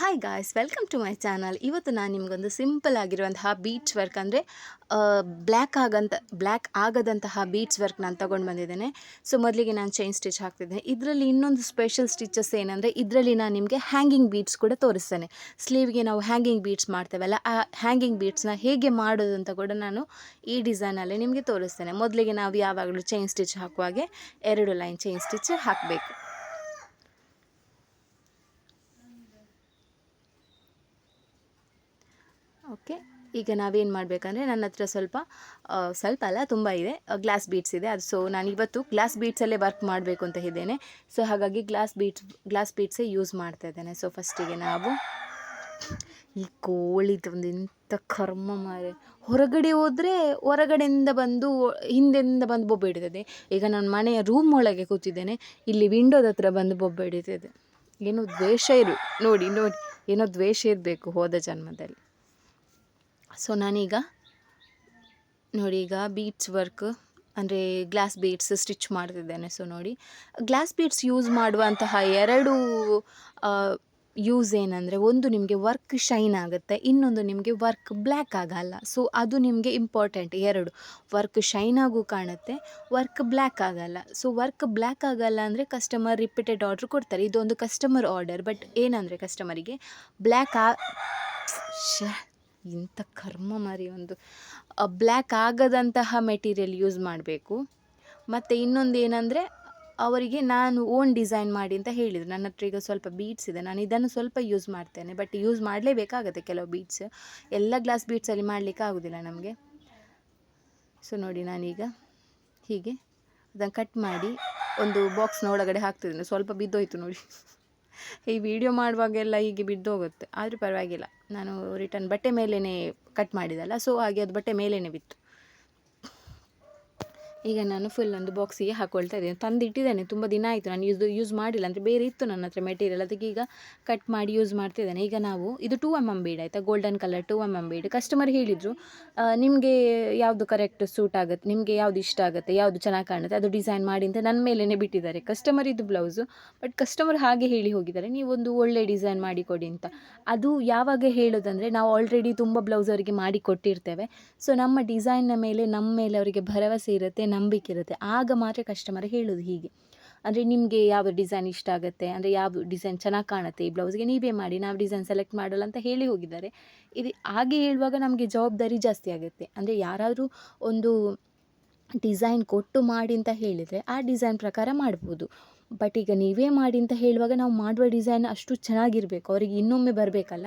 Hi guys welcome to my channel ಇವತ್ತು ನಾನು ನಿಮಗೊಂದು ಸಿಂಪಲ್ ಆಗಿರುವಂತಹ ಬೀಚ್ ವರ್ಕ್ ಅಂದರೆ ಬ್ಲ್ಯಾಕ್ ಆಗಂತ ಬ್ಲ್ಯಾಕ್ ಆಗದಂತಹ ಬೀಚ್ ವರ್ಕ್ ನಾನು ತೊಗೊಂಡು ಬಂದಿದ್ದೇನೆ. ಸೊ ಮೊದಲಿಗೆ ನಾನು ಚೈನ್ ಸ್ಟಿಚ್ ಹಾಕ್ತಿದ್ದೆ. ಇದರಲ್ಲಿ ಇನ್ನೊಂದು ಸ್ಪೆಷಲ್ ಸ್ಟಿಚಸ್ ಏನಂದರೆ, ಇದರಲ್ಲಿ ನಾನು ನಿಮಗೆ ಹ್ಯಾಂಗಿಂಗ್ ಬೀಟ್ಸ್ ಕೂಡ ತೋರಿಸ್ತೇನೆ. ಸ್ಲೀವ್ಗೆ ನಾವು ಹ್ಯಾಂಗಿಂಗ್ ಬೀಟ್ಸ್ ಮಾಡ್ತೇವಲ್ಲ, ಆ ಹ್ಯಾಂಗಿಂಗ್ ಬೀಟ್ಸ್ನ ಹೇಗೆ ಮಾಡೋದು ಅಂತ ಕೂಡ ನಾನು ಈ ಡಿಸೈನಲ್ಲಿ ನಿಮಗೆ ತೋರಿಸ್ತೇನೆ. ಮೊದಲಿಗೆ ನಾವು ಯಾವಾಗಲೂ ಚೈನ್ ಸ್ಟಿಚ್ ಹಾಕುವಾಗೆ ಎರಡು ಲೈನ್ ಚೈನ್ ಸ್ಟಿಚ್ ಹಾಕಬೇಕು. ಓಕೆ. ಈಗ ನಾವೇನು ಮಾಡಬೇಕಂದ್ರೆ ನನ್ನ ಹತ್ರ ಸ್ವಲ್ಪ ಸ್ವಲ್ಪ ಅಲ್ಲ, ತುಂಬ ಇದೆ. ಗ್ಲಾಸ್ ಬೀಟ್ಸ್ ಇದೆ. ಅದು ಸೊ ನಾನು ಇವತ್ತು ಗ್ಲಾಸ್ ಬೀಟ್ಸಲ್ಲೇ ವರ್ಕ್ ಮಾಡಬೇಕು ಅಂತ ಇದ್ದೇನೆ. ಸೊ ಹಾಗಾಗಿ ಗ್ಲಾಸ್ ಬೀಟ್ಸ್ ಗ್ಲಾಸ್ ಬೀಟ್ಸೇ ಯೂಸ್ ಮಾಡ್ತಾ ಇದ್ದೇನೆ. ಸೊ ಫಸ್ಟಿಗೆ ನಾವು ಈ ಕೋಳಿದು ಒಂದು ಎಂಥ ಕರ್ಮ ಮಾರೆ. ಹೊರಗಡೆ ಹೋದರೆ ಹೊರಗಡೆಯಿಂದ ಬಂದು, ಹಿಂದೆಯಿಂದ ಬಂದು ಬೊಬ್ಬೆ ಹಿಡಿತದೆ. ಈಗ ನಾನು ಮನೆಯ ರೂಮ್ ಒಳಗೆ ಕೂತಿದ್ದೇನೆ. ಇಲ್ಲಿ ವಿಂಡೋದ ಹತ್ರ ಬಂದು ಬೊಬ್ಬೆ ಹಿಡಿತದೆ. ಏನೋ ದ್ವೇಷ ಇರು. ನೋಡಿ ನೋಡಿ. ಏನೋ ದ್ವೇಷ ಇರಬೇಕು ಹೋದ ಜನ್ಮದಲ್ಲಿ. ಸೊ ನಾನೀಗ ನೋಡಿ ಈಗ ಬೀಟ್ಸ್ ವರ್ಕ್ ಅಂದರೆ ಗ್ಲಾಸ್ ಬೀಟ್ಸ್ ಸ್ಟಿಚ್ ಮಾಡ್ತಿದ್ದೇನೆ. ಸೊ ನೋಡಿ ಗ್ಲಾಸ್ ಬೀಟ್ಸ್ ಯೂಸ್ ಮಾಡುವಂತಹ ಎರಡು ಯೂಸ್ ಏನಂದರೆ ಒಂದು ನಿಮಗೆ ವರ್ಕ್ ಶೈನ್ ಆಗುತ್ತೆ, ಇನ್ನೊಂದು ನಿಮಗೆ ವರ್ಕ್ ಬ್ಲ್ಯಾಕ್ ಆಗಲ್ಲ. ಸೊ ಅದು ನಿಮಗೆ ಇಂಪಾರ್ಟೆಂಟ್ ಎರಡು ವರ್ಕ್ ಶೈನಾಗೂ ಕಾಣುತ್ತೆ ವರ್ಕ್ ಬ್ಲ್ಯಾಕ್ ಆಗಲ್ಲ. ಸೊ ವರ್ಕ್ ಬ್ಲ್ಯಾಕ್ ಆಗಲ್ಲ ಅಂದರೆ ಕಸ್ಟಮರ್ ರಿಪೀಟೆಡ್ ಆರ್ಡ್ರ್ ಕೊಡ್ತಾರೆ. ಇದೊಂದು ಕಸ್ಟಮರ್ ಆರ್ಡರ್ ಬಟ್ ಏನಂದರೆ ಕಸ್ಟಮರಿಗೆ ಬ್ಲ್ಯಾಕ್ ಆ ಇಂಥ ಕರ್ಮ ಮಾರಿ ಒಂದು ಬ್ಲ್ಯಾಕ್ ಆಗದಂತಹ ಮೆಟೀರಿಯಲ್ ಯೂಸ್ ಮಾಡಬೇಕು. ಮತ್ತು ಇನ್ನೊಂದು ಏನಂದರೆ, ಅವರಿಗೆ ನಾನು ಓನ್ ಡಿಸೈನ್ ಮಾಡಿ ಅಂತ ಹೇಳಿದರು. ನನ್ನ ಹತ್ರ ಈಗ ಸ್ವಲ್ಪ ಬೀಟ್ಸ್ ಇದೆ. ನಾನು ಇದನ್ನು ಸ್ವಲ್ಪ ಯೂಸ್ ಮಾಡ್ತೇನೆ. ಬಟ್ ಯೂಸ್ ಮಾಡಲೇಬೇಕಾಗತ್ತೆ ಕೆಲವು ಬೀಟ್ಸ್ ಎಲ್ಲ ಗ್ಲಾಸ್ ಬೀಟ್ಸಲ್ಲಿ ಮಾಡಲಿಕ್ಕೆ ಆಗೋದಿಲ್ಲ ನಮಗೆ. ಸೊ ನೋಡಿ ನಾನೀಗ ಹೀಗೆ ಅದನ್ನು ಕಟ್ ಮಾಡಿ ಒಂದು ಬಾಕ್ಸ್ನ ಒಳಗಡೆ ಹಾಕ್ತಿದ್ದೇನೆ. ಸ್ವಲ್ಪ ಬಿದ್ದೋಯ್ತು ನೋಡಿ. ಈ ವಿಡಿಯೋ ಮಾಡುವಾಗೆಲ್ಲ ಹೀಗೆ ಬಿದ್ದೋಗುತ್ತೆ. ಆದರೂ ಪರವಾಗಿಲ್ಲ. ನಾನು ರಿಟರ್ನ್ ಬಟ್ಟೆ ಮೇಲೇ ಕಟ್ ಮಾಡಿದಲ್ಲ ಸೊ ಹಾಗೆ ಅದು ಬಟ್ಟೆ ಮೇಲೇ ಬಿತ್ತು. ಈಗ ನಾನು ಫುಲ್ ಒಂದು ಬಾಕ್ಸಿಗೆ ಹಾಕೊಳ್ತಾ ಇದ್ದೇನೆ. ತಂದು ಇಟ್ಟಿದ್ದೇನೆ ತುಂಬ ದಿನ ಆಯಿತು. ನಾನು ಯೂಸ್ ಯೂಸ್ ಮಾಡಿಲ್ಲ. ಅಂದರೆ ಬೇರೆ ಇತ್ತು ನನ್ನ ಹತ್ರ ಮೆಟೀರಿಯಲ್ ಅದಕ್ಕೆ ಈಗ ಕಟ್ ಮಾಡಿ ಯೂಸ್ ಮಾಡ್ತಿದ್ದೇನೆ ಈಗ ನಾವು, ಇದು ಟೂ ಎಂ ಎಂ ಬೀಡ್ ಆಯಿತಾ? Golden colour two M M bead customer ಹೇಳಿದರು ನಿಮಗೆ ಯಾವುದು ಕರೆಕ್ಟ್ ಸೂಟ್ ಆಗುತ್ತೆ? ನಿಮಗೆ ಯಾವುದು ಇಷ್ಟ ಆಗುತ್ತೆ? ಯಾವುದು ಚೆನ್ನಾಗಿ ಕಾಣುತ್ತೆ? ಅದು ಡಿಸೈನ್ ಮಾಡಿ ಅಂತ ನನ್ನ ಮೇಲೇ ಬಿಟ್ಟಿದ್ದಾರೆ. ಕಸ್ಟಮರ್ ಇದು ಬ್ಲೌಸು ಬಟ್ ಕಸ್ಟಮರ್ ಹಾಗೆ ಹೇಳಿ ಹೋಗಿದ್ದಾರೆ. ನೀವೊಂದು ಒಳ್ಳೆ ಡಿಸೈನ್ ಮಾಡಿ ಕೊಡಿ ಅಂತ. ಅದು ಯಾವಾಗ ಹೇಳೋದಂದರೆ, ನಾವು ಆಲ್ರೆಡಿ ತುಂಬ ಬ್ಲೌಸ್ ಅವರಿಗೆ ಮಾಡಿ ಕೊಟ್ಟಿರ್ತೇವೆ. ಸೊ ನಮ್ಮ ಡಿಸೈನ್ನ ಮೇಲೆ, ನಮ್ಮ ಮೇಲೆ ಅವರಿಗೆ ಭರವಸೆ ಇರುತ್ತೆ. ನಂಬಿಕೆ ಇರುತ್ತೆ. ಆಗ ಮಾತ್ರ ಕಸ್ಟಮರ್ ಹೇಳೋದು ಹೀಗೆ. ಅಂದರೆ ನಿಮಗೆ ಯಾವ ಡಿಸೈನ್ ಇಷ್ಟ ಆಗುತ್ತೆ? ಅಂದರೆ ಯಾವ ಡಿಸೈನ್ ಚೆನ್ನಾಗಿ ಕಾಣುತ್ತೆ ಈ ಬ್ಲೌಸ್ಗೆ ನೀವೇ ಮಾಡಿ, ನಾವು ಡಿಸೈನ್ ಸೆಲೆಕ್ಟ್ ಮಾಡಲ್ಲ ಅಂತ ಹೇಳಿ ಹೋಗಿದ್ದಾರೆ. ಇದು ಹಾಗೆ ಹೇಳುವಾಗ ನಮಗೆ ಜವಾಬ್ದಾರಿ ಜಾಸ್ತಿ ಆಗುತ್ತೆ. ಅಂದರೆ ಯಾರಾದರೂ ಒಂದು ಡಿಸೈನ್ ಕೊಟ್ಟು ಮಾಡಿ ಅಂತ ಹೇಳಿದರೆ ಆ ಡಿಸೈನ್ ಪ್ರಕಾರ ಮಾಡ್ಬೋದು. ಬಟ್ ಈಗ ನೀವೇ ಮಾಡಿ ಅಂತ ಹೇಳುವಾಗ ನಾವು ಮಾಡುವ ಡಿಸೈನ್ ಅಷ್ಟು ಚೆನ್ನಾಗಿರಬೇಕು. ಅವರಿಗೆ ಇನ್ನೊಮ್ಮೆ ಬರಬೇಕಲ್ಲ.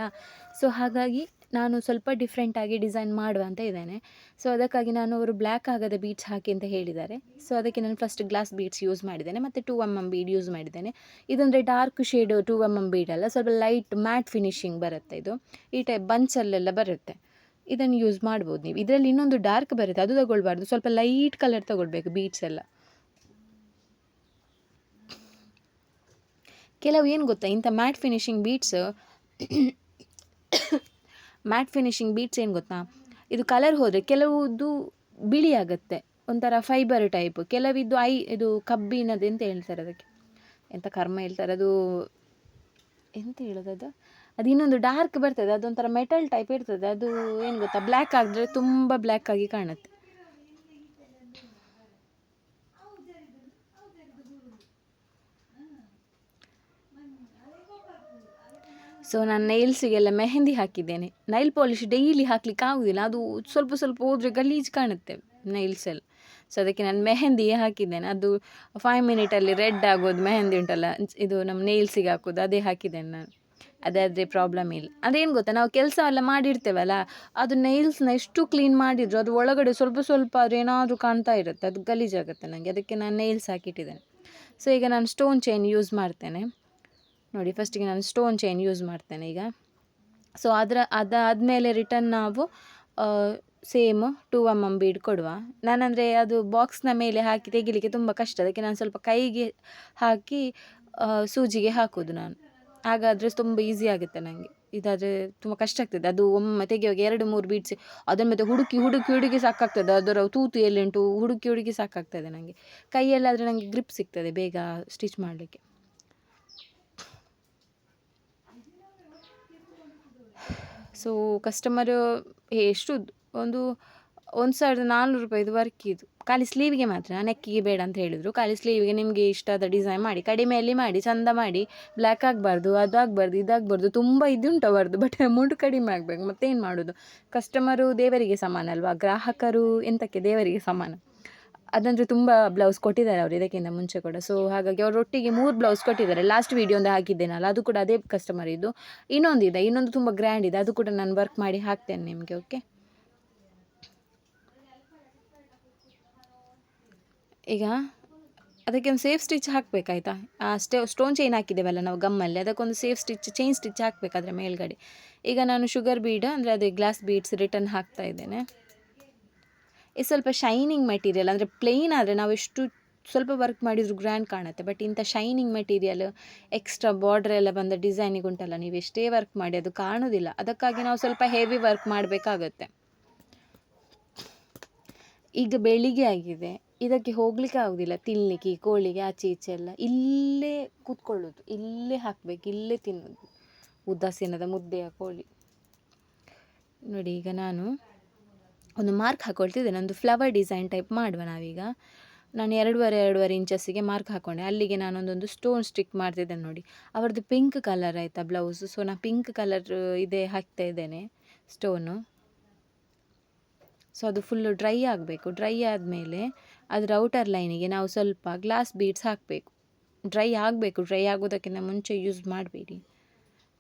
ಸೊ ಹಾಗಾಗಿ ನಾನು ಸ್ವಲ್ಪ ಡಿಫ್ರೆಂಟಾಗಿ ಡಿಸೈನ್ ಮಾಡುವ ಅಂತ ಇದ್ದೇನೆ. ಸೊ ಅದಕ್ಕಾಗಿ ನಾನು ಅವರು ಬ್ಲ್ಯಾಕ್ ಆಗದ ಬೀಟ್ಸ್ ಹಾಕಿ ಅಂತ ಹೇಳಿದ್ದಾರೆ. ಸೊ ಅದಕ್ಕೆ ನಾನು ಫಸ್ಟ್ ಗ್ಲಾಸ್ ಬೀಟ್ಸ್ ಯೂಸ್ ಮಾಡಿದ್ದೇನೆ. ಮತ್ತು two M M bead use ಮಾಡಿದ್ದೇನೆ. ಇದಂದರೆ dark shade two M M bead ಅಲ್ಲ. ಸ್ವಲ್ಪ ಲೈಟ್ ಮ್ಯಾಟ್ ಫಿನಿಶಿಂಗ್ ಬರುತ್ತೆ ಇದು. ಈ ಟೈಪ್ ಬಂಚಲ್ಲೆಲ್ಲ ಬರುತ್ತೆ. ಇದನ್ನು ಯೂಸ್ ಮಾಡ್ಬೋದು ನೀವು. ಇದರಲ್ಲಿ ಇನ್ನೊಂದು ಡಾರ್ಕ್ ಬರುತ್ತೆ. ಅದು ತಗೊಳ್ಬಾರ್ದು. ಸ್ವಲ್ಪ ಲೈಟ್ ಕಲರ್ ತಗೊಳ್ಬೇಕು ಬೀಟ್ಸ್ ಎಲ್ಲ. ಕೆಲವು ಏನು ಗೊತ್ತಾ? ಇಂಥ matte finishing beads matte finishing beads ಏನು ಗೊತ್ತಾ? ಇದು ಕಲರ್ ಹೋದರೆ ಕೆಲವುದು ಬಿಳಿ ಆಗುತ್ತೆ. ಒಂಥರ ಫೈಬರ್ ಟೈಪ್ ಕೆಲವಿದ್ದು ಐ, ಇದು ಕಬ್ಬಿನದು ಎಂತ ಹೇಳ್ತಾರೆ ಅದಕ್ಕೆ? ಎಂಥ ಕರ್ಮ ಹೇಳ್ತಾರೆ? ಅದು ಎಂತ ಹೇಳೋದು ಅದು? ಅದು ಇನ್ನೊಂದು ಡಾರ್ಕ್ ಬರ್ತದೆ. ಅದೊಂಥರ ಮೆಟಲ್ ಟೈಪ್ ಇರ್ತದೆ. ಅದು ಏನು ಗೊತ್ತಾ? ಬ್ಲ್ಯಾಕ್ ಆದರೆ ತುಂಬ ಬ್ಲ್ಯಾಕ್ ಆಗಿ ಕಾಣುತ್ತೆ. ಸೊ ನಾನು ನೈಲ್ಸಿಗೆಲ್ಲ ಮೆಹೆಂದಿ ಹಾಕಿದ್ದೇನೆ. ನೈಲ್ ಪಾಲಿಶ್ ಡೈಲಿ ಹಾಕ್ಲಿಕ್ಕೆ ಆಗುವುದಿಲ್ಲ ಅದು ಸ್ವಲ್ಪ ಸ್ವಲ್ಪ ಹೋದರೆ ಗಲೀಜು ಕಾಣುತ್ತೆ ನೈಲ್ಸ್ ಎಲ್ಲ. ಸೊ ಅದಕ್ಕೆ ನಾನು ಮೆಹಂದಿ ಹಾಕಿದ್ದೇನೆ. ಅದು ಫೈವ್ ಮಿನಿಟಲ್ಲಿ ರೆಡ್ ಆಗೋದು ಮೆಹಂದಿ ಉಂಟಲ್ಲ, ಇದು ನಮ್ಮ ನೈಲ್ಸಿಗೆ ಹಾಕೋದು, ಅದೇ ಹಾಕಿದ್ದೇನೆ ನಾನು. ಅದಾದರೆ ಪ್ರಾಬ್ಲಮ್ ಇಲ್ಲ. ಅದೇನು ಗೊತ್ತಾ, ನಾವು ಕೆಲಸ ಎಲ್ಲ ಮಾಡಿರ್ತೇವಲ್ಲ, ಅದು ನೈಲ್ಸ್ನ ಎಷ್ಟು ಕ್ಲೀನ್ ಮಾಡಿದ್ರು, ಅದು ಒಳಗಡೆ ಸ್ವಲ್ಪ ಸ್ವಲ್ಪ ಅದು ಏನಾದರೂ ಕಾಣ್ತಾ ಇರುತ್ತೆ. ಅದು ಗಲೀಜಾಗುತ್ತೆ ನನಗೆ ಅದಕ್ಕೆ ನಾನು ನೈಲ್ಸ್ ಹಾಕಿಟ್ಟಿದ್ದೇನೆ. ಸೊ ಈಗ ನಾನು ಸ್ಟೋನ್ ಚೈನ್ ಯೂಸ್ ಮಾಡ್ತೇನೆ. ನೋಡಿ ಫಸ್ಟಿಗೆ ನಾನು ಸ್ಟೋನ್ ಚೈನ್ ಯೂಸ್ ಮಾಡ್ತೇನೆ ಈಗ. ಸೊ ಅದರ, ಅದಾದಮೇಲೆ ರಿಟರ್ನ್ ನಾವು same two M M bead ಕೊಡುವ. ನಾನಂದರೆ ಅದು ಬಾಕ್ಸ್ನ ಮೇಲೆ ಹಾಕಿ ತೆಗಿಲಿಕ್ಕೆ ತುಂಬ ಕಷ್ಟ. ಅದಕ್ಕೆ ನಾನು ಸ್ವಲ್ಪ ಕೈಗೆ ಹಾಕಿ ಸೂಜಿಗೆ ಹಾಕೋದು ನಾನು. ಹಾಗಾದರೆ ತುಂಬ ಈಸಿ ಆಗುತ್ತೆ ನನಗೆ ಇದಾದರೆ ತುಂಬ ಕಷ್ಟ ಆಗ್ತದೆ. ಅದು ಒಮ್ಮೆ ತೆಗೆಯುವಾಗ ಎರಡು, ಮೂರು ಬೀಡ್ಸ್ ಅದನ್ನ ಮತ್ತೆ ಹುಡುಕಿ ಹುಡುಕಿ ಹುಡುಕಿ ಸಾಕಾಗ್ತದೆ. ಅದರ ತೂತು ಎಲ್ಲುಂಟು ಹುಡುಕಿ ಹುಡುಕಿ ಸಾಕಾಗ್ತದೆ ನನಗೆ ಕೈಯಲ್ಲಾದರೆ ನನಗೆ ಗ್ರಿಪ್ ಸಿಗ್ತದೆ ಬೇಗ ಸ್ಟಿಚ್ ಮಾಡಲಿಕ್ಕೆ. ಸೊ ಕಸ್ಟಮರ್ ಎಷ್ಟು, ಒಂದು ಒಂದು ಸಾವಿರದ ನಾನ್ನೂರು ರೂಪಾಯಿದು ವರ್ಕ್ ಇದು. ಖಾಲಿ ಸ್ಲೀವಿಗೆ ಮಾತ್ರ ನೆಕ್ಕಿಗೆ ಬೇಡ ಅಂತ ಹೇಳಿದರು. ಖಾಲಿ ಸ್ಲೀವಿಗೆ ನಿಮಗೆ ಇಷ್ಟದ ಡಿಸೈನ್ ಮಾಡಿ ಕಡಿಮೆಯಲ್ಲಿ ಮಾಡಿ, ಚಂದ ಮಾಡಿ ಬ್ಲ್ಯಾಕ್ ಆಗಬಾರ್ದು, ಅದು ಆಗಬಾರ್ದು ಇದಾಗಬಾರ್ದು ತುಂಬ ಇದುಂಟಬಾರ್ದು ಬಟ್ ಅಮೌಂಟ್ ಕಡಿಮೆ ಆಗಬೇಕು. ಮತ್ತೇನು ಮಾಡೋದು? ಕಸ್ಟಮರು ದೇವರಿಗೆ ಸಮಾನ ಅಲ್ವಾ? ಗ್ರಾಹಕರು ಎಂತಕ್ಕೆ ದೇವರಿಗೆ ಸಮಾನ? ಅದಂದರೆ ತುಂಬ ಬ್ಲೌಸ್ ಕೊಟ್ಟಿದ್ದಾರೆ ಅವರು ಇದಕ್ಕಿಂತ ಮುಂಚೆ ಕೂಡ. ಸೊ ಹಾಗಾಗಿ ಅವರು ಒಟ್ಟಿಗೆ ಮೂರು ಬ್ಲೌಸ್ ಕೊಟ್ಟಿದ್ದಾರೆ. ಲಾಸ್ಟ್ ವೀಡಿಯೋ ಒಂದು ಹಾಕಿದ್ದೇನಲ್ಲ, ಅದು ಕೂಡ ಅದೇ ಕಸ್ಟಮರ್ ಇದು. ಇನ್ನೊಂದು ಇದೆ, ಇನ್ನೊಂದು ತುಂಬ ಗ್ರ್ಯಾಂಡ್ ಇದೆ, ಅದು ಕೂಡ ನಾನು ವರ್ಕ್ ಮಾಡಿ ಹಾಕ್ತೇನೆ ನಿಮಗೆ ಓಕೆ ಈಗ ಅದಕ್ಕೆ ಒಂದು ಸೇಫ್ ಸ್ಟಿಚ್ ಹಾಕಬೇಕಾಯ್ತಾ? ಸ್ಟೆ ಸ್ಟೋನ್ ಚೈನ್ ಹಾಕಿದ್ದೇವಲ್ಲ ನಾವು ಗಮ್ಮಲ್ಲಿ, ಅದಕ್ಕೊಂದು ಸೇಫ್ ಸ್ಟಿಚ್ ಚೈನ್ ಸ್ಟಿಚ್ ಹಾಕಬೇಕಾದ್ರೆ ಮೇಲ್ಗಡೆ. ಈಗ ನಾನು ಶುಗರ್ ಬೀಡ್ ಅಂದರೆ ಅದೇ ಗ್ಲಾಸ್ ಬೀಡ್ಸ್ ರಿಟರ್ನ್ ಹಾಕ್ತಾ ಇದ್ದೇನೆ. ಇದು ಸ್ವಲ್ಪ ಶೈನಿಂಗ್ ಮೆಟೀರಿಯಲ್ ಅಂದರೆ ಪ್ಲೇನ್ ಆದರೆ ನಾವು ಎಷ್ಟು ಸ್ವಲ್ಪ ವರ್ಕ್ ಮಾಡಿದರೂ ಗ್ರ್ಯಾಂಡ್ ಕಾಣುತ್ತೆ. ಬಟ್ ಇಂಥ ಶೈನಿಂಗ್ ಮೆಟೀರಿಯಲ್ ಎಕ್ಸ್ಟ್ರಾ ಬಾರ್ಡ್ರ್ ಎಲ್ಲ ಬಂದ ಡಿಸೈನಿಗೆ ಉಂಟಲ್ಲ, ನೀವು ಎಷ್ಟೇ ವರ್ಕ್ ಮಾಡಿ ಅದು ಕಾಣೋದಿಲ್ಲ. ಅದಕ್ಕಾಗಿ ನಾವು ಸ್ವಲ್ಪ ಹೆವಿ ವರ್ಕ್ ಮಾಡಬೇಕಾಗತ್ತೆ. ಈಗ ಬೆಳಿಗ್ಗೆ ಆಗಿದೆ. ಇದಕ್ಕೆ ಹೋಗಲಿಕ್ಕೆ ಆಗೋದಿಲ್ಲ. ತಿನ್ನಲಿಕ್ಕೆ ಕೋಳಿಗೆ, ಆಚೆ ಈಚೆ ಎಲ್ಲ ಇಲ್ಲೇ ಕೂತ್ಕೊಳ್ಳೋದು. ಇಲ್ಲೇ ಹಾಕಬೇಕು, ಇಲ್ಲೇ ತಿನ್ನೋದು. ಉದಾಸೀನದ ಮುದ್ದೆಯ ಕೋಳಿ. ನೋಡಿ ಈಗ ನಾನು ಒಂದು ಮಾರ್ಕ್ ಹಾಕ್ಕೊಳ್ತಿದ್ದೆ ನಂದು ಫ್ಲವರ್ ಡಿಸೈನ್ ಟೈಪ್ ಮಾಡುವ ನಾವೀಗ. ನಾನು ಎರಡೂವರೆ ಎರಡೂವರೆ ಇಂಚಸ್ಸಿಗೆ ಮಾರ್ಕ್ ಹಾಕ್ಕೊಂಡೆ ಅಲ್ಲಿಗೆ ನಾನೊಂದೊಂದು ಸ್ಟೋನ್ ಸ್ಟಿಕ್ ಮಾಡ್ತಿದ್ದೇನೆ ನೋಡಿ. ಅವರದ್ದು ಪಿಂಕ್ ಕಲರ್ ಆಯಿತಾ ಬ್ಲೌಸು ಸೊ ನಾನು ಪಿಂಕ್ ಕಲರ್ ಇದೇ ಹಾಕ್ತಾ ಇದ್ದೇನೆ ಸ್ಟೋನು ಸೊ ಅದು ಫುಲ್ಲು ಡ್ರೈ ಆಗಬೇಕು. ಡ್ರೈ ಆದಮೇಲೆ ಅದರ ಔಟರ್ ಲೈನಿಗೆ ನಾವು ಸ್ವಲ್ಪ ಗ್ಲಾಸ್ ಬೀಡ್ಸ್ ಹಾಕಬೇಕು. ಡ್ರೈ ಆಗಬೇಕು. ಡ್ರೈ ಆಗೋದಕ್ಕಿಂತ ಮುಂಚೆ ಯೂಸ್ ಮಾಡಬೇಡಿ.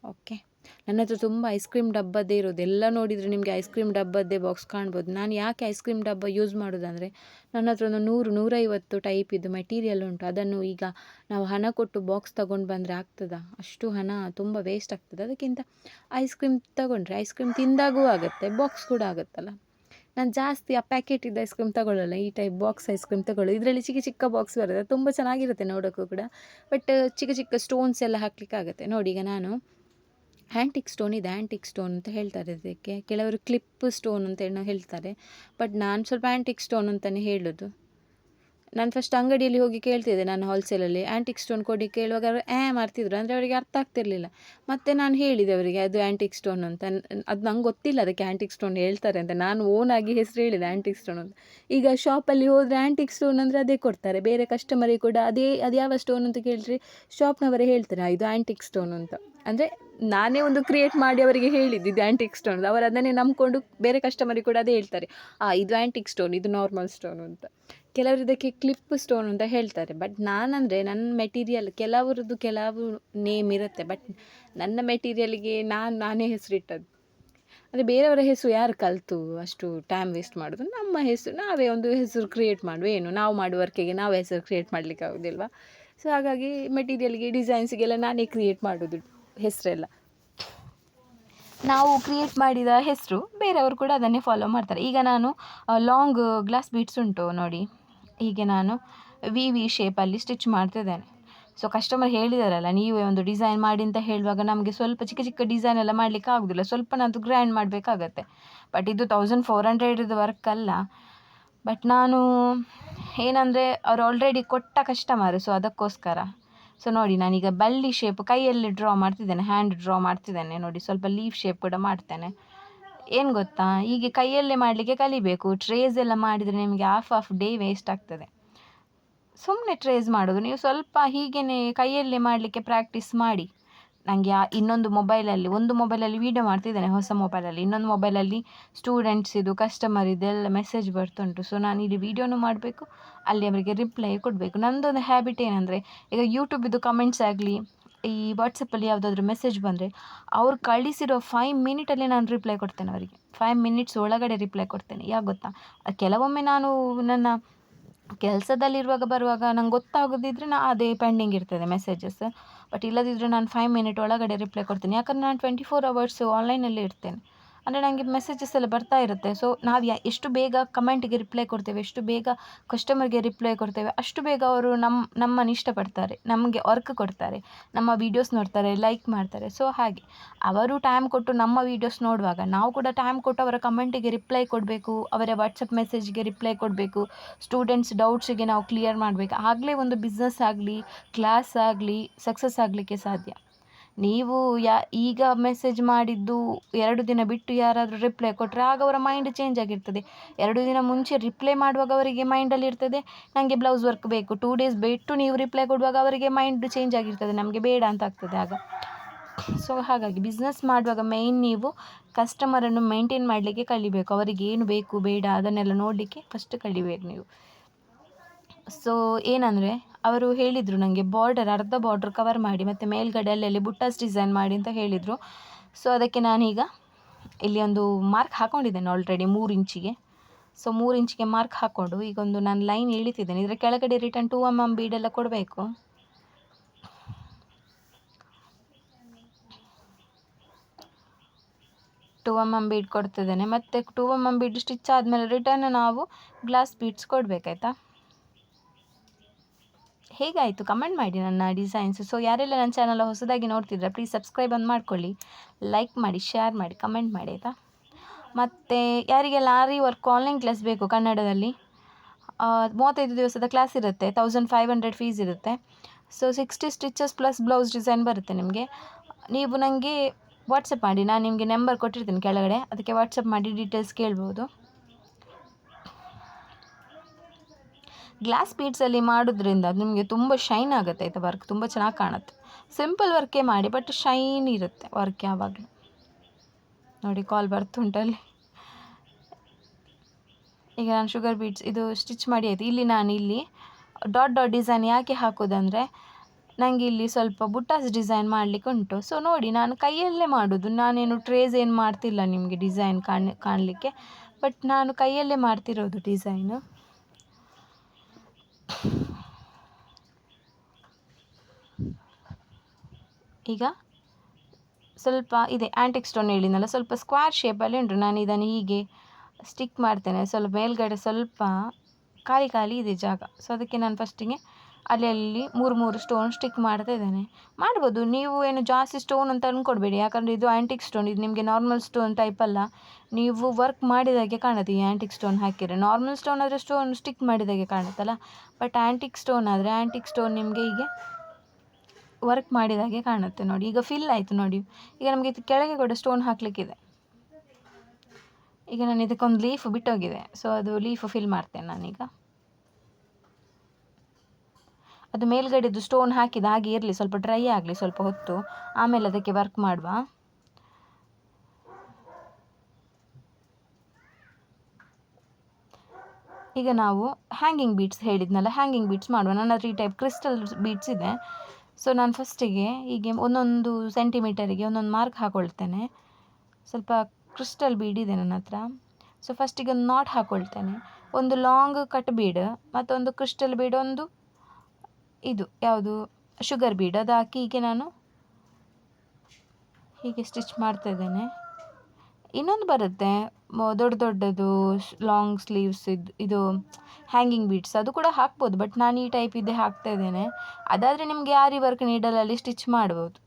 ಓಕೆ ನನ್ನ ಹತ್ರ ತುಂಬ ಐಸ್ ಕ್ರೀಮ್ ಡಬ್ಬದ್ದೇ ಇರೋದು. ಎಲ್ಲ ನೋಡಿದರೆ ನಿಮಗೆ ಐಸ್ ಕ್ರೀಮ್ ಡಬ್ಬದ್ದೇ ಬಾಕ್ಸ್ ಕಾಣ್ಬೋದು. ನಾನು ಯಾಕೆ ಐಸ್ ಕ್ರೀಮ್ ಡಬ್ಬ ಯೂಸ್ ಮಾಡೋದಂದರೆ, ನನ್ನ ಹತ್ರ ಒಂದು ನೂರು, ನೂರೈವತ್ತು ಟೈಪ್ ಇದು ಮೆಟೀರಿಯಲ್ ಉಂಟು. ಅದನ್ನು ಈಗ ನಾವು ಹಣ ಕೊಟ್ಟು ಬಾಕ್ಸ್ ತೊಗೊಂಡು ಬಂದರೆ ಆಗ್ತದಾ? ಅಷ್ಟು ಹಣ ತುಂಬ ವೇಸ್ಟ್ ಆಗ್ತದೆ. ಅದಕ್ಕಿಂತ ಐಸ್ ಕ್ರೀಮ್ ತಗೊಂಡ್ರೆ ಐಸ್ ಕ್ರೀಮ್ ತಿಂದಾಗೂ ಆಗುತ್ತೆ ಬಾಕ್ಸ್ ಕೂಡ ಆಗುತ್ತಲ್ಲ. ನಾನು ಜಾಸ್ತಿ ಆ ಪ್ಯಾಕೆಟ್ ಇದ್ದ ಐಸ್ ಕ್ರೀಮ್ ತಗೊಳ್ಳಲ್ಲ. ಈ ಟೈಪ್ ಬಾಕ್ಸ್ ಐಸ್ ಕ್ರೀಮ್ ತಗೊಳ್ಳೋದು. ಇದರಲ್ಲಿ ಚಿಕ್ಕ ಚಿಕ್ಕ ಬಾಕ್ಸ್ ಬರುತ್ತೆ. ತುಂಬ ಚೆನ್ನಾಗಿರುತ್ತೆ ನೋಡೋಕ್ಕೂ ಕೂಡ. ಬಟ್ ಚಿಕ್ಕ ಚಿಕ್ಕ ಸ್ಟೋನ್ಸ್ ಎಲ್ಲ ಹಾಕ್ಲಿಕ್ಕೆ ಆಗುತ್ತೆ ನೋಡಿ ಈಗ ನಾನು ಹ್ಯಾಂಟಿಕ್ ಸ್ಟೋನ್ ಇದೆ ಆ್ಯಂಟಿಕ್ ಸ್ಟೋನ್ ಅಂತ ಹೇಳ್ತಾರೆ ಇದಕ್ಕೆ. ಕೆಲವರು ಕ್ಲಿಪ್ ಸ್ಟೋನ್ ಅಂತ ಏನೋ ಹೇಳ್ತಾರೆ. ಬಟ್ ನಾನು ಸ್ವಲ್ಪ ಆ್ಯಂಟಿಕ್ ಸ್ಟೋನ್ ಅಂತಲೇ ಹೇಳೋದು. ನಾನು ಫಸ್ಟ್ ಅಂಗಡಿಯಲ್ಲಿ ಹೋಗಿ ಕೇಳ್ತಿದ್ದೆ ನಾನು ಹೋಲ್ಸೇಲಲ್ಲಿ ಆ್ಯಂಟಿಕ್ ಸ್ಟೋನ್ ಕೊಡಿ ಕೇಳುವಾಗ ಅವರು ಆ್ಯ ಮಾಡ್ತಿದ್ರು. ಅಂದರೆ ಅವರಿಗೆ ಅರ್ಥ ಆಗ್ತಿರಲಿಲ್ಲ. ಮತ್ತು ನಾನು ಹೇಳಿದೆ ಅವರಿಗೆ, ಅದು ಆ್ಯಂಟಿಕ್ ಸ್ಟೋನ್ ಅಂತ. ಅದು ನಂಗೆ ಗೊತ್ತಿಲ್ಲ ಅದಕ್ಕೆ ಆ್ಯಂಟಿಕ್ ಸ್ಟೋನ್ ಹೇಳ್ತಾರೆ ಅಂತ. ನಾನು ಓನ್ ಆಗಿ ಹೆಸರು ಹೇಳಿದೆ ಆ್ಯಂಟಿಕ್ ಸ್ಟೋನ್ ಅಂತ. ಈಗ ಶಾಪಲ್ಲಿ ಹೋದರೆ ಆ್ಯಂಟಿಕ್ ಸ್ಟೋನ್ ಅಂದರೆ ಅದೇ ಕೊಡ್ತಾರೆ. ಬೇರೆ ಕಸ್ಟಮರಿಗೆ ಕೂಡ ಅದೇ ಅದು ಯಾವ ಸ್ಟೋನ್ ಅಂತ ಕೇಳಿದ್ರೆ ಶಾಪ್ನವರೇ ಹೇಳ್ತಾರೆ ಇದು ಆ್ಯಂಟಿಕ್ ಸ್ಟೋನ್ ಅಂತ. ಅಂದರೆ ನಾನೇ ಒಂದು ಕ್ರಿಯೇಟ್ ಮಾಡಿ ಅವರಿಗೆ ಹೇಳಿದ್ದು ಇದು ಆ್ಯಂಟಿಕ್ ಸ್ಟೋನ್ ಅವರು ಅದನ್ನೇ ನಂಬಿಕೊಂಡು ಬೇರೆ ಕಸ್ಟಮರಿಗೆ ಕೂಡ ಅದೇ ಹೇಳ್ತಾರೆ. ಆ, ಇದು ಆ್ಯಂಟಿಕ್ ಸ್ಟೋನ್ ಇದು ನಾರ್ಮಲ್ ಸ್ಟೋನ್ ಅಂತ. ಕೆಲವರು ಇದಕ್ಕೆ ಕ್ಲಿಪ್ ಸ್ಟೋನ್ ಅಂತ ಹೇಳ್ತಾರೆ. ಬಟ್ ನಾನಂದರೆ ನನ್ನ ಮೆಟೀರಿಯಲ್ ಕೆಲವರದ್ದು ಕೆಲವು ನೇಮ್ ಇರುತ್ತೆ. ಬಟ್ ನನ್ನ ಮೆಟೀರಿಯಲ್ಗೆ ನಾನು, ನಾನೇ ಹೆಸರಿಟ್ಟದ್ದು. ಅಂದರೆ ಬೇರೆಯವರ ಹೆಸರು ಯಾರು ಕಲಿತು ಅಷ್ಟು ಟೈಮ್ ವೇಸ್ಟ್ ಮಾಡೋದು? ನಮ್ಮ ಹೆಸರು, ನಾವೇ ಒಂದು ಹೆಸರು ಕ್ರಿಯೇಟ್ ಮಾಡುವ. ಏನು? ನಾವು ಮಾಡುವ ವರ್ಕಿಗೆ ನಾವು ಹೆಸರು ಕ್ರಿಯೇಟ್ ಮಾಡಲಿಕ್ಕೆ ಆಗೋದಿಲ್ವಾ? ಸೊ ಹಾಗಾಗಿ ಮೆಟೀರಿಯಲ್ಗೆ ಡಿಸೈನ್ಸ್ಗೆಲ್ಲ ನಾನೇ ಕ್ರಿಯೇಟ್ ಮಾಡೋದು. ಹೆಸರೆಲ್ಲ. ನಾವು ಕ್ರಿಯೇಟ್ ಮಾಡಿದ ಹೆಸರು, ಬೇರೆಯವರು ಕೂಡ ಅದನ್ನೇ ಫಾಲೋ ಮಾಡ್ತಾರೆ. ಈಗ ನಾನು ಲಾಂಗ್ ಗ್ಲಾಸ್ ಬೀಟ್ಸ್ ಉಂಟು ನೋಡಿ. ಹೀಗೆ ನಾನು ವಿ ವಿ ಶೇಪಲ್ಲಿ ಸ್ಟಿಚ್ ಮಾಡ್ತಿದ್ದೇನೆ. ಸೊ ಕಸ್ಟಮರ್ ಹೇಳಿದಾರಲ್ಲ, ನೀವೇ ಒಂದು ಡಿಸೈನ್ ಮಾಡಿ ಅಂತ ಹೇಳುವಾಗ ನಮಗೆ ಸ್ವಲ್ಪ ಚಿಕ್ಕ ಚಿಕ್ಕ ಡಿಸೈನ್ ಎಲ್ಲ ಮಾಡಲಿಕ್ಕೆ ಆಗೋದಿಲ್ಲ. ಸ್ವಲ್ಪ ನಾನು ಗ್ರ್ಯಾಂಡ್ ಮಾಡಬೇಕಾಗತ್ತೆ. ಬಟ್ ಇದು ತೌಸಂಡ್ ಫೋರ್ ಹಂಡ್ರೆಡ್ದು ವರ್ಕ್ ಅಲ್ಲ. ಬಟ್ ನಾನು ಏನಂದರೆ, ಅವ್ರು ಆಲ್ರೆಡಿ ಕೊಟ್ಟ ಕಸ್ಟಮರ್ ಸೊ ಅದಕ್ಕೋಸ್ಕರ. ಸೊ ನೋಡಿ, ನಾನೀಗ ಬಳ್ಳಿ ಶೇಪ್ ಕೈಯಲ್ಲಿ ಡ್ರಾ ಮಾಡ್ತಿದ್ದೇನೆ ಹ್ಯಾಂಡ್ ಡ್ರಾ ಮಾಡ್ತಿದ್ದೇನೆ. ನೋಡಿ, ಸ್ವಲ್ಪ ಲೀಫ್ ಶೇಪ್ ಕೂಡ ಮಾಡ್ತೇನೆ. ಏನು ಗೊತ್ತಾ? ಹೀಗೆ ಕೈಯಲ್ಲೇ ಮಾಡಲಿಕ್ಕೆ ಕಲಿಬೇಕು. ಟ್ರೇಸ್ ಎಲ್ಲ ಮಾಡಿದರೆ ನಿಮಗೆ ಹಾಫ್ ಆಫ್ ಡೇ ವೇಸ್ಟ್ ಆಗ್ತದೆ. ಸುಮ್ಮನೆ ಟ್ರೇಸ್ ಮಾಡೋದು. ನೀವು ಸ್ವಲ್ಪ ಹೀಗೇ ಕೈಯಲ್ಲೇ ಮಾಡಲಿಕ್ಕೆ ಪ್ರಾಕ್ಟೀಸ್ ಮಾಡಿ. ನನಗೆ ಇನ್ನೊಂದು ಮೊಬೈಲಲ್ಲಿ ಒಂದು ಮೊಬೈಲಲ್ಲಿ ವೀಡಿಯೋ ಮಾಡ್ತಿದ್ದೇನೆ, ಹೊಸ ಮೊಬೈಲಲ್ಲಿ ಇನ್ನೊಂದು ಮೊಬೈಲಲ್ಲಿ ಸ್ಟೂಡೆಂಟ್ಸ್ ಇದು ಕಸ್ಟಮರ್ ಇದೆಲ್ಲ ಮೆಸೇಜ್ ಬರ್ತುಂಟು ಸೊ ನಾನು ಇಲ್ಲಿ ವೀಡಿಯೋನು ಮಾಡಬೇಕು. ಅಲ್ಲಿ ಅವರಿಗೆ ರಿಪ್ಲೈ ಕೊಡಬೇಕು. ನನ್ನದೊಂದು ಹ್ಯಾಬಿಟ್ ಏನಂದರೆ, ಈಗ ಯೂಟ್ಯೂಬಿದ್ದು ಕಮೆಂಟ್ಸ್ ಆಗಲಿ, ಈ ವಾಟ್ಸಪ್ಪಲ್ಲಿ ಯಾವುದಾದ್ರೂ ಮೆಸೇಜ್ ಬಂದರೆ, ಅವ್ರು ಕಳಿಸಿರೋ ಫೈವ್ ಮಿನಿಟಲ್ಲಿ ನಾನು ರಿಪ್ಲೈ ಕೊಡ್ತೇನೆ ಅವರಿಗೆ. ಫೈವ್ ಮಿನಿಟ್ಸ್ ಒಳಗಡೆ ರಿಪ್ಲೈ ಕೊಡ್ತೇನೆ. ಯಾಕೆ ಗೊತ್ತಾ? ಕೆಲವೊಮ್ಮೆ ನಾನು ನನ್ನ ಕೆಲಸದಲ್ಲಿರುವಾಗ ಬರುವಾಗ ನಂಗೆ ಗೊತ್ತಾಗೋದಿದ್ರೆ ನಾ ಅದೇ ಪೆಂಡಿಂಗ್ ಇರ್ತದೆ ಮೆಸೇಜಸ್ ಬಟ್ ಇಲ್ಲದಿದ್ದರೆ ನಾನು ಫೈವ್ ಮಿನಿಟ್ ಒಳಗಡೆ ರಿಪ್ಲೈ ಕೊಡ್ತೇನೆ. ಯಾಕಂದರೆ ನಾನು ಟ್ವೆಂಟಿ ಫೋರ್ ಅವರ್ಸು ಆನ್ಲೈನಲ್ಲಿ ಇರ್ತೇನೆ. ಅಂದರೆ ನನಗೆ ಮೆಸೇಜಸ್ ಎಲ್ಲ ಬರ್ತಾ ಇರುತ್ತೆ. ಸೊ ನಾವು ಯಾ, ಎಷ್ಟು ಬೇಗ ಕಮೆಂಟಿಗೆ ರಿಪ್ಲೈ ಕೊಡ್ತೇವೆ, ಎಷ್ಟು ಬೇಗ ಕಸ್ಟಮರ್ಗೆ ರಿಪ್ಲೈ ಕೊಡ್ತೇವೆ, ಅಷ್ಟು ಬೇಗ ಅವರು ನಮ್ಮ ನಮ್ಮನ್ನು ಇಷ್ಟಪಡ್ತಾರೆ, ನಮಗೆ ವರ್ಕ್ ಕೊಡ್ತಾರೆ, ನಮ್ಮ ವೀಡಿಯೋಸ್ ನೋಡ್ತಾರೆ ಲೈಕ್ ಮಾಡ್ತಾರೆ. ಸೊ ಹಾಗೆ. ಅವರು ಟೈಮ್ ಕೊಟ್ಟು ನಮ್ಮ ವೀಡಿಯೋಸ್ ನೋಡುವಾಗ, ನಾವು ಕೂಡ ಟೈಮ್ ಕೊಟ್ಟು ಅವರ ಕಮೆಂಟಿಗೆ ರಿಪ್ಲೈ ಕೊಡಬೇಕು, ಅವರ ವಾಟ್ಸಪ್ ಮೆಸೇಜ್ಗೆ ರಿಪ್ಲೈ ಕೊಡಬೇಕು ಸ್ಟೂಡೆಂಟ್ಸ್ ಡೌಟ್ಸಿಗೆ ನಾವು ಕ್ಲಿಯರ್ ಮಾಡಬೇಕು. ಆಗಲೇ ಒಂದು ಬಿಸ್ನೆಸ್ ಆಗಲಿ ಕ್ಲಾಸ್ ಆಗಲಿ ಸಕ್ಸಸ್ ಆಗಲಿಕ್ಕೆ ಸಾಧ್ಯ. ನೀವು ಯಾ, ಈಗ ಮೆಸೇಜ್ ಮಾಡಿದ್ದು ಎರಡು ದಿನ ಬಿಟ್ಟು ಯಾರಾದರೂ ರಿಪ್ಲೈ ಕೊಟ್ಟರೆ ಆಗ ಅವರ ಮೈಂಡ್ ಚೇಂಜ್ ಆಗಿರ್ತದೆ. ಎರಡು ದಿನ ಮುಂಚೆ ರಿಪ್ಲೈ ಮಾಡುವಾಗ ಅವರಿಗೆ ಮೈಂಡಲ್ಲಿ ಇರ್ತದೆ. ನನಗೆ ಬ್ಲೌಸ್ ವರ್ಕ್ ಬೇಕು. ಟೂ ಡೇಸ್ ಬಿಟ್ಟು ನೀವು ರಿಪ್ಲೈ ಕೊಡುವಾಗ ಅವರಿಗೆ ಮೈಂಡ್ ಚೇಂಜ್ ಆಗಿರ್ತದೆ. ನಮಗೆ ಬೇಡ ಅಂತ ಆಗ್ತದೆ ಆಗ. ಸೊ ಹಾಗಾಗಿ ಬಿಸ್ನೆಸ್ ಮಾಡುವಾಗ ಮೇಯ್ನ್ ನೀವು ಕಸ್ಟಮರನ್ನು ಮೇಂಟೈನ್ ಮಾಡಲಿಕ್ಕೆ ಕಲಿಬೇಕು. ಅವರಿಗೆ ಏನು ಬೇಕು, ಬೇಡ, ಅದನ್ನೆಲ್ಲ ನೋಡಲಿಕ್ಕೆ ಫಸ್ಟ್ ಕಲಿಬೇಕು ನೀವು. ಸೊ ಏನಂದರೆ, ಅವರು ಹೇಳಿದರು ನನಗೆ ಬಾರ್ಡರ್ ಅರ್ಧ ಬಾರ್ಡ್ರ್ ಕವರ್ ಮಾಡಿ, ಮತ್ತು ಮೇಲ್ಗಡೆ ಅಲ್ಲಲ್ಲಿ ಬುಟ್ಟಸ್ ಡಿಸೈನ್ ಮಾಡಿ ಅಂತ ಹೇಳಿದರು. ಸೊ ಅದಕ್ಕೆ ನಾನೀಗ ಇಲ್ಲಿ ಒಂದು ಮಾರ್ಕ್ ಹಾಕ್ಕೊಂಡಿದ್ದೇನೆ ಆಲ್ರೆಡಿ ಮೂರು ಇಂಚಿಗೆ. ಸೊ ಮೂರು ಇಂಚಿಗೆ ಮಾರ್ಕ್ ಹಾಕ್ಕೊಂಡು ಈಗ ಒಂದು ನಾನು ಲೈನ್ ಇಳಿತಿದ್ದೇನೆ. ಇದರ ಕೆಳಗಡೆ ರಿಟರ್ನ್ ಟೂ ಎಂ ಎಂ ಬೀಡೆಲ್ಲ ಕೊಡಬೇಕು. ಟೂ ಎಂ ಎಂ ಬೀಡ್ ಕೊಡ್ತಿದ್ದೇನೆ. ಮತ್ತು two M M bead stitch ಆದಮೇಲೆ ರಿಟರ್ನ್ ನಾವು ಗ್ಲಾಸ್ ಬೀಡ್ಸ್ ಕೊಡಬೇಕಾಯ್ತಾ ಹೇಗಾಯಿತು? ಕಮೆಂಟ್ ಮಾಡಿ ನನ್ನ ಡಿಸೈನ್ಸ್ ಸೊ ಯಾರೆಲ್ಲ ನನ್ನ ಚಾನಲ್ ಹೊಸದಾಗಿ ನೋಡ್ತಿದ್ರೆ ಪ್ಲೀಸ್ ಸಬ್ಸ್ಕ್ರೈಬ್ ಒಂದು ಮಾಡ್ಕೊಳ್ಳಿ. ಲೈಕ್ ಮಾಡಿ ಶೇರ್ ಮಾಡಿ ಕಮೆಂಟ್ ಮಾಡಿ ಆಯಿತಾ? ಮತ್ತು ಯಾರಿಗೆಲ್ಲ ಆರಿ ವರ್ಕ್ ಆನ್ಲೈನ್ ಕ್ಲಾಸ್ ಬೇಕು ಕನ್ನಡದಲ್ಲಿ? ಮೂವತ್ತೈದು ದಿವಸದ ಕ್ಲಾಸ್ ಇರುತ್ತೆ ತೌಸಂಡ್ ಫೈವ್ ಹಂಡ್ರೆಡ್ ಫೀಸ್ ಇರುತ್ತೆ. So sixty stitches plus blouse design ಬರುತ್ತೆ ನಿಮಗೆ. ನೀವು ನನಗೆ ವಾಟ್ಸಪ್ ಮಾಡಿ, ನಾನು ನಿಮಗೆ ನಂಬರ್ ಕೊಟ್ಟಿರ್ತೀನಿ ಕೆಳಗಡೆ. ಅದಕ್ಕೆ ವಾಟ್ಸಪ್ ಮಾಡಿ ಡೀಟೇಲ್ಸ್ ಕೇಳ್ಬೋದು. ಗ್ಲಾಸ್ ಬೀಡ್ಸಲ್ಲಿ ಮಾಡೋದ್ರಿಂದ ನಿಮಗೆ ತುಂಬ ಶೈನ್ ಆಗುತ್ತೆ ಆಯಿತಾ ವರ್ಕ್ ತುಂಬ ಚೆನ್ನಾಗಿ ಕಾಣುತ್ತೆ. ಸಿಂಪಲ್ ವರ್ಕೇ ಮಾಡಿ ಬಟ್ ಶೈನ್ ಇರುತ್ತೆ ವರ್ಕ್ ಯಾವಾಗಲೂ ನೋಡಿ ಕಾಲ್ ಬರ್ತುಂಟಲ್ಲಿ ಈಗ ನಾನು ಶುಗರ್ ಬೀಡ್ಸ್ ಇದು ಸ್ಟಿಚ್ ಮಾಡಿ ಆಯಿತು. ಇಲ್ಲಿ ನಾನು ಇಲ್ಲಿ ಡಾಟ್ ಡಾಟ್ ಡಿಸೈನ್ ಯಾಕೆ ಹಾಕೋದಂದರೆ ನನಗೆ ಇಲ್ಲಿ ಸ್ವಲ್ಪ ಬುಟ್ಟಾಸ್ ಡಿಸೈನ್ ಮಾಡಲಿಕ್ಕೆ ಉಂಟು. ಸೊ ನೋಡಿ ನಾನು ಕೈಯಲ್ಲೇ ಮಾಡೋದು. ನಾನೇನು ಟ್ರೇಸ್ ಏನು ಮಾಡ್ತಿಲ್ಲ ನಿಮಗೆ ಡಿಸೈನ್ ಕಾಣ್, ಕಾಣಲಿಕ್ಕೆ ಬಟ್ ನಾನು ಕೈಯಲ್ಲೇ ಮಾಡ್ತಿರೋದು ಡಿಸೈನು ಈಗ ಸ್ವಲ್ಪ ಇದೆ ಆ್ಯಂಟಿಕ್ ಸ್ಟೋನ್ ಹೇಳಿದ್ನಲ್ಲ, ಸ್ವಲ್ಪ ಸ್ಕ್ವೇರ್ ಶೇಪಲ್ಲಿ ಉಂಟು. ನಾನು ಇದನ್ನು ಹೀಗೆ ಸ್ಟಿಕ್ ಮಾಡ್ತೇನೆ. ಸ್ವಲ್ಪ ಮೇಲ್ಗಡೆ ಸ್ವಲ್ಪ ಖಾಲಿ ಖಾಲಿ ಇದೆ ಜಾಗ. ಸೊ ಅದಕ್ಕೆ ನಾನು ಫಸ್ಟಿಗೆ ಅಲ್ಲಿ ಅಲ್ಲಿ ಮೂರು ಮೂರು ಸ್ಟೋನ್ ಸ್ಟಿಕ್ ಮಾಡ್ತಾ ಇದ್ದೇನೆ. ಮಾಡ್ಬೋದು. ನೀವು ಏನು ಜಾಸ್ತಿ ಸ್ಟೋನ್ ಅಂತ ಅಂದ್ಕೊಡ್ಬೇಡಿ ಯಾಕಂದರೆ ಇದು ಆ್ಯಂಟಿಕ್ ಸ್ಟೋನ್ ಇದು ನಿಮಗೆ ನಾರ್ಮಲ್ ಸ್ಟೋನ್ ಟೈಪ್ ಅಲ್ಲ. ನೀವು ವರ್ಕ್ ಮಾಡಿದಾಗೆ ಕಾಣುತ್ತೆ ಈ ಆ್ಯಂಟಿಕ್ ಸ್ಟೋನ್ ಹಾಕಿದರೆ. ನಾರ್ಮಲ್ ಸ್ಟೋನ್ ಆದರೆ ಸ್ಟೋನ್ ಸ್ಟಿಕ್ ಮಾಡಿದಾಗೆ ಕಾಣುತ್ತಲ್ಲ. ಬಟ್ ಆ್ಯಂಟಿಕ್ ಸ್ಟೋನ್ ಆದರೆ ಆ್ಯಂಟಿಕ್ ಸ್ಟೋನ್ ನಿಮಗೆ ಹೀಗೆ ವರ್ಕ್ ಮಾಡಿದ ಹಾಗೆ ಕಾಣುತ್ತೆ ನೋಡಿ. ಈಗ ಫಿಲ್ ಆಯಿತು ನೋಡಿ. ಈಗ ನಮಗೆ ಇದು ಕೆಳಗೆ ಕೂಡ ಸ್ಟೋನ್ ಹಾಕಲಿಕ್ಕಿದೆ. ಈಗ ನಾನು ಇದಕ್ಕೊಂದು ಲೀಫ್ ಬಿಟ್ಟೋಗಿದೆ. ಸೊ ಅದು ಲೀಫ್ ಫಿಲ್ ಮಾಡ್ತೇನೆ ನಾನೀಗ. ಅದು ಮೇಲ್ಗಡೆದು ಸ್ಟೋನ್ ಹಾಕಿದ ಹಾಗೆ ಇರಲಿ, ಸ್ವಲ್ಪ ಡ್ರೈ ಆಗಲಿ, ಸ್ವಲ್ಪ ಹೊತ್ತು. ಆಮೇಲೆ ಅದಕ್ಕೆ ವರ್ಕ್ ಮಾಡುವ. ಈಗ ನಾವು ಹ್ಯಾಂಗಿಂಗ್ ಬೀಟ್ಸ್ ಹೇಳಿದ್ನಲ್ಲ ಹ್ಯಾಂಗಿಂಗ್ ಬೀಟ್ಸ್ ಮಾಡುವ. ನನ್ನ ಹತ್ರ ಈ ಟೈಪ್ ಕ್ರಿಸ್ಟಲ್ ಬೀಟ್ಸ್ ಇದೆ. ಸೊ ನಾನು ಫಸ್ಟಿಗೆ ಹೀಗೆ ಒಂದೊಂದು ಸೆಂಟಿಮೀಟರಿಗೆ ಒಂದೊಂದು ಮಾರ್ಕ್ ಹಾಕ್ಕೊಳ್ತೇನೆ ಸ್ವಲ್ಪ ಕ್ರಿಸ್ಟಲ್ ಬೀಡ್ ಇದೆ ನನ್ನ ಹತ್ರ. ಸೊ ಫಸ್ಟಿಗೆ ಒಂದು ನಾಟ್ ಹಾಕೊಳ್ತೇನೆ. ಒಂದು ಲಾಂಗ್ ಕಟ್ ಬೀಡ್ ಮತ್ತೊಂದು ಕ್ರಿಸ್ಟಲ್ ಬೀಡ್ ಒಂದು ಇದು, ಯಾವುದು? ಶುಗರ್ ಬೀಡ್ ಅದು ಹಾಕಿ ಹೀಗೆ ನಾನು ಹೀಗೆ ಸ್ಟಿಚ್ ಮಾಡ್ತಾ ಇದ್ದೇನೆ. ಇನ್ನೊಂದು ಬರುತ್ತೆ ದೊಡ್ಡ ದೊಡ್ಡದು ಲಾಂಗ್ ಸ್ಲೀವ್ಸ್ ಇದು ಇದು ಹ್ಯಾಂಗಿಂಗ್ ಬೀಟ್ಸ್ ಅದು ಕೂಡ ಹಾಕ್ಬೋದು ಬಟ್ ನಾನು ಈ ಟೈಪ್ ಇದ್ದೇ ಹಾಕ್ತಾ ಇದ್ದೇನೆ. ಅದಾದರೆ ನಿಮಗೆ ಆರಿ ವರ್ಕ್ ನೀಡಲಲ್ಲಿ ಸ್ಟಿಚ್ ಮಾಡ್ಬೋದು.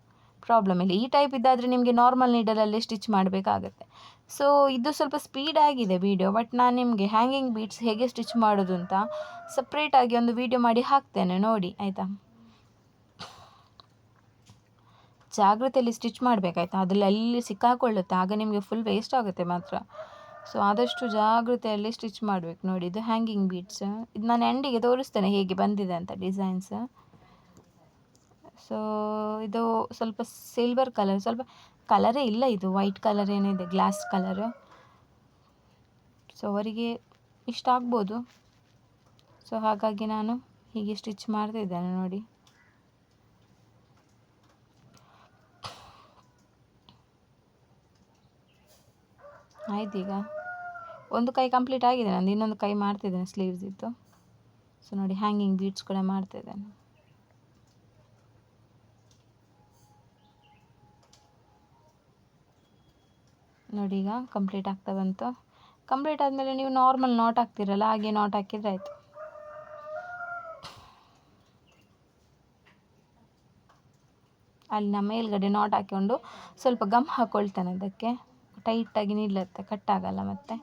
ಪ್ರಾಬ್ಲಮ್ ಇಲ್ಲ. ಈ ಟೈಪ್ ಇದ್ದಾದರೆ ನಿಮಗೆ ನಾರ್ಮಲ್ ನೀಡಲಲ್ಲಿ ಸ್ಟಿಚ್ ಮಾಡಬೇಕಾಗತ್ತೆ. ಸೊ ಇದು ಸ್ವಲ್ಪ ಸ್ಪೀಡ್ ಆಗಿದೆ ವಿಡಿಯೋ ಬಟ್ ನಾನು ನಿಮಗೆ ಹ್ಯಾಂಗಿಂಗ್ ಬೀಟ್ಸ್ ಹೇಗೆ ಸ್ಟಿಚ್ ಮಾಡೋದು ಅಂತ ಸಪ್ರೇಟಾಗಿ ಒಂದು ವಿಡಿಯೋ ಮಾಡಿ ಹಾಕ್ತೇನೆ, ನೋಡಿ, ಆಯಿತಾ? ಜಾಗ್ರತೆಯಲ್ಲಿ ಸ್ಟಿಚ್ ಮಾಡಬೇಕಾಯ್ತಾ? ಅದರಲ್ಲಿ ಅಲ್ಲಿ ಸಿಕ್ಕಾಕೊಳ್ಳುತ್ತೆ? ಆಗ ನಿಮಗೆ ಫುಲ್ ವೇಸ್ಟ್ ಆಗುತ್ತೆ ಮಾತ್ರ. ಸೊ ಆದಷ್ಟು ಜಾಗ್ರತೆಯಲ್ಲಿ ಸ್ಟಿಚ್ ಮಾಡಬೇಕು ನೋಡಿ. ಇದು ಹ್ಯಾಂಗಿಂಗ್ ಬೀಡ್ಸ್ ಇದು ನಾನು ಎಂಡಿಗೆ ತೋರಿಸ್ತೇನೆ ಹೇಗೆ ಬಂದಿದೆ ಅಂತ ಡಿಸೈನ್ಸ್ ಸೊ ಇದು ಸ್ವಲ್ಪ ಸಿಲ್ವರ್ ಕಲರ್ ಸ್ವಲ್ಪ ಕಲರೇ ಇಲ್ಲ ಇದು. ವೈಟ್ ಕಲರ್ ಏನಿದೆ ಗ್ಲಾಸ್ ಕಲರ್ ಸೊ ಅವರಿಗೆ ಇಷ್ಟ ಆಗ್ಬೋದು. ಸೊ ಹಾಗಾಗಿ ನಾನು ಹೀಗೆ ಸ್ಟಿಚ್ ಮಾಡ್ತಿದ್ದೇನೆ ನೋಡಿ. ಆಯ್ತು ಈಗ. ಒಂದು ಕೈ ಕಂಪ್ಲೀಟ್ ಆಗಿದೆ. ನಂದು ಇನ್ನೊಂದು ಕೈ ಮಾಡ್ತಿದ್ದೇನೆ ಸ್ಲೀವ್ಸ್ ಇತ್ತು ಸೊ ನೋಡಿ ಹ್ಯಾಂಗಿಂಗ್ ಬೀಡ್ಸ್ ಕೂಡ ಮಾಡ್ತಿದ್ದೇನೆ. ನೋಡಿ ಈಗ ಕಂಪ್ಲೀಟ್ ಆಗ್ತಾ ಬಂತು. ಕಂಪ್ಲೀಟ್ ಆದಮೇಲೆ ನೀವು ನಾರ್ಮಲ್ ನಾಟ್ ಹಾಕ್ತಿರಲ್ಲ, ಹಾಗೆ ನಾಟ್ ಹಾಕಿದರೆ ಆಯಿತು. ಅಲ್ಲಿ ಮೇಲ್ಗಡೆ ನಾಟ್ ಹಾಕ್ಕೊಂಡು ಸ್ವಲ್ಪ ಗಮ್ ಹಾಕ್ಕೊಳ್ತಾನೆ ಅದಕ್ಕೆ. ಟೈಟಾಗಿ ಕಟ್ ಆಗಲ್ಲ ಮತ್ತು.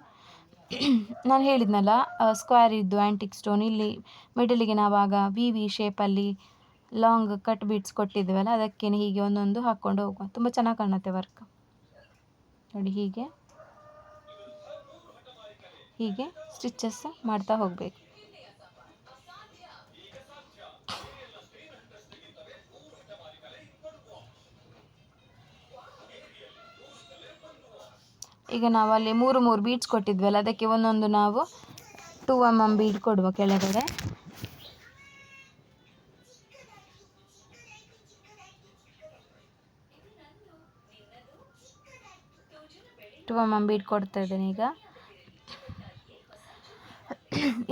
ನಾನು ಹೇಳಿದ್ನಲ್ಲ ಸ್ಕ್ವೇರ್ ಇದ್ದು ಆ್ಯಂಟಿಕ್ ಸ್ಟೋನ್ ಇಲ್ಲಿ ಮಿಡಲಿಗೆ ಆಗ ವಿ ವಿ ಶೇಪಲ್ಲಿ ಲಾಂಗ್ ಕಟ್ ಬೀಟ್ಸ್ ಕೊಟ್ಟಿದ್ವಲ್ಲ ಅದಕ್ಕೆ ಹೀಗೆ ಒಂದೊಂದು ಹಾಕ್ಕೊಂಡು ಹೋಗುವ. ತುಂಬ ಚೆನ್ನಾಗಿ ಕಾಣುತ್ತೆ ವರ್ಕ್ ನೋಡಿ ಹೀಗೆ. ಹೀಗೆ ಸ್ಟಿಚಸ್ ಮಾಡ್ತಾ ಹೋಗಬೇಕು. ಈಗ ನಾವು ಅಲ್ಲಿ ಮೂರು ಮೂರು ಬೀಡ್ಸ್ ಕೊಟ್ಟಿದ್ವಲ್ಲ, ಅದಕ್ಕೆ ಒಂದೊಂದು ನಾವು ಟೂ ಎಂ ಎಂ ಬೀಡ್ ಕೊಡುವ ಕೆಳಗಡೆ. ಟೂ ಎಂ ಎಂ ಬೀಡ್ ಕೊಡ್ತಾ ಇದ್ದೇನೆ ಈಗ.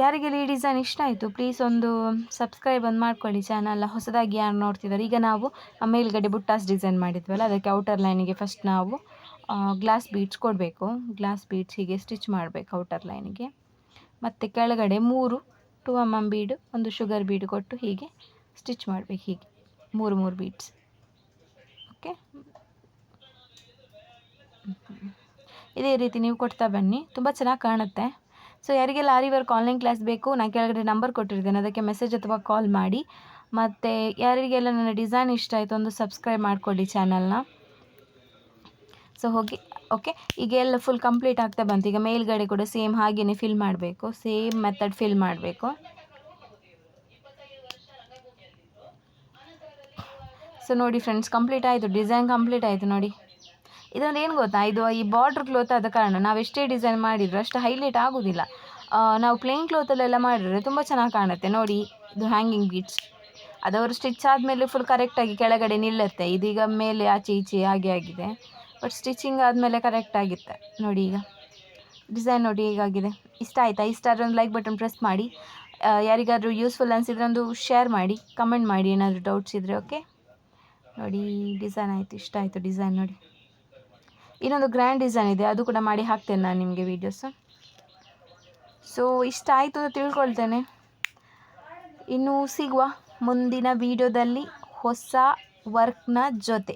ಯಾರಿಗೆಲ್ಲ ಈ ಡಿಸೈನ್ ಇಷ್ಟ ಆಯಿತು ಪ್ಲೀಸ್ ಒಂದು ಸಬ್ಸ್ಕ್ರೈಬ್ ಒಂದು ಮಾಡ್ಕೊಳ್ಳಿ. ಚಾನಲ್ ಹೊಸದಾಗಿ ಯಾರು ನೋಡ್ತಿದ್ದಾರೆ ಈಗ ನಾವು ಮೇಲ್ಗಡೆ ಬುಟ್ಟಾಸ್ ಡಿಸೈನ್ ಮಾಡಿದ್ವಲ್ಲ, ಅದಕ್ಕೆ ಔಟರ್ ಲೈನಿಗೆ ಫಸ್ಟ್ ನಾವು ಗ್ಲಾಸ್ ಬೀಡ್ಸ್ ಕೊಡಬೇಕು. ಗ್ಲಾಸ್ ಬೀಡ್ಸ್ ಹೀಗೆ ಸ್ಟಿಚ್ ಮಾಡಬೇಕು ಔಟರ್ ಲೈನಿಗೆ ಮತ್ತು ಕೆಳಗಡೆ ಮೂರು ಟು ಎಂ ಎಂ ಬೀಡು ಒಂದು ಶುಗರ್ ಬೀಡು ಕೊಟ್ಟು ಹೀಗೆ ಸ್ಟಿಚ್ ಮಾಡಬೇಕು ಹೀಗೆ. ಮೂರು ಮೂರು ಬೀಡ್ಸ್ ಓಕೆ ಇದೇ ರೀತಿ ನೀವು ಕೊಡ್ತಾ ಬನ್ನಿ. ತುಂಬ ಚೆನ್ನಾಗಿ ಕಾಣುತ್ತೆ. ಸೊ ಯಾರಿಗೆಲ್ಲ ಆರಿ ವರ್ಕ್ ಆನ್ಲೈನ್ ಕ್ಲಾಸ್ ಬೇಕು, ನಾನು ಕೆಳಗಡೆ ನಂಬರ್ ಕೊಟ್ಟಿರ್ತೇನೆ. ಅದಕ್ಕೆ ಮೆಸೇಜ್ ಅಥವಾ ಕಾಲ್ ಮಾಡಿ. ಮತ್ತು ಯಾರಿಗೆಲ್ಲ ನನ್ನ ಡಿಸೈನ್ ಇಷ್ಟ ಆಯಿತು, ಒಂದು ಸಬ್ಸ್ಕ್ರೈಬ್ ಮಾಡಿಕೊಳ್ಳಿ ಚಾನಲ್ನ ಸೊ ಹೋಗಿ ಓಕೆ ಈಗ ಎಲ್ಲ ಫುಲ್ ಕಂಪ್ಲೀಟ್ ಆಗ್ತಾ ಬಂತು. ಈಗ ಮೇಲ್ಗಡೆ ಕೂಡ ಸೇಮ್ ಹಾಗೆಯೇ ಫಿಲ್ ಮಾಡಬೇಕು. ಸೇಮ್ ಮೆಥಡ್ ಫಿಲ್ ಮಾಡಬೇಕು. ಸೊ ನೋಡಿ ಫ್ರೆಂಡ್ಸ್ ಕಂಪ್ಲೀಟ್ ಆಯಿತು. ಡಿಸೈನ್ ಕಂಪ್ಲೀಟ್ ಆಯಿತು ನೋಡಿ. ಇದೊಂದು ಏನು ಗೊತ್ತಾ? ಇದು ಈ ಬಾರ್ಡ್ರ್ ಕ್ಲೋತ್ ಆದ ಕಾರಣ ನಾವು ಎಷ್ಟೇ ಡಿಸೈನ್ ಮಾಡಿದ್ರು ಅಷ್ಟು ಹೈಲೈಟ್ ಆಗೋದಿಲ್ಲ. ನಾವು ಪ್ಲೇನ್ ಕ್ಲೋತಲ್ಲೆಲ್ಲ ಮಾಡಿದ್ರೆ ತುಂಬ ಚೆನ್ನಾಗಿ ಕಾಣುತ್ತೆ. ನೋಡಿ, ಇದು ಹ್ಯಾಂಗಿಂಗ್ ಬೀಟ್ಸ್ ಅದವರು ಸ್ಟಿಚ್ ಆದಮೇಲೆ ಫುಲ್ ಕರೆಕ್ಟಾಗಿ ಕೆಳಗಡೆ ನಿಲ್ಲುತ್ತೆ. ಇದೀಗ ಮೇಲೆ ಆಚೆ ಈಚೆ ಹಾಗೆ ಆಗಿದೆ. ಬಟ್ ಸ್ಟಿಚಿಂಗ್ ಆದಮೇಲೆ ಕರೆಕ್ಟ್ ಆಗಿತ್ತೆ. ನೋಡಿ ಈಗ. ಡಿಸೈನ್ ನೋಡಿ ಹೀಗಾಗಿದೆ. ಇಷ್ಟ ಆಯಿತಾ? ಇಷ್ಟ ಆದರೆ ಒಂದು ಲೈಕ್ ಬಟನ್ ಪ್ರೆಸ್ ಮಾಡಿ. ಯಾರಿಗಾದರೂ ಯೂಸ್ಫುಲ್ ಅನಿಸಿದ್ರೆ ಒಂದು ಶೇರ್ ಮಾಡಿ. ಕಮೆಂಟ್ ಮಾಡಿ. ಏನಾದರೂ ಡೌಟ್ಸ್ ಇದ್ದರೆ ಓಕೆ ನೋಡಿ ಡಿಸೈನ್ ಆಯಿತು. ಇಷ್ಟ ಆಯಿತು ಡಿಸೈನ್ ನೋಡಿ. ಇನ್ನೊಂದು ಗ್ರ್ಯಾಂಡ್ ಡಿಸೈನ್ ಇದೆ. ಅದು ಕೂಡ ಮಾಡಿ ಹಾಕ್ತೇನೆ ನಾನು ನಿಮಗೆ ವೀಡಿಯೋಸು ಸೊ ಇಷ್ಟ ಆಯಿತು ಅಂತ ತಿಳ್ಕೊಳ್ತೇನೆ. ಇನ್ನು ಸಿಗುವ ಮುಂದಿನ ವೀಡಿಯೋದಲ್ಲಿ ಹೊಸ ವರ್ಕ್ನ ಜೊತೆ.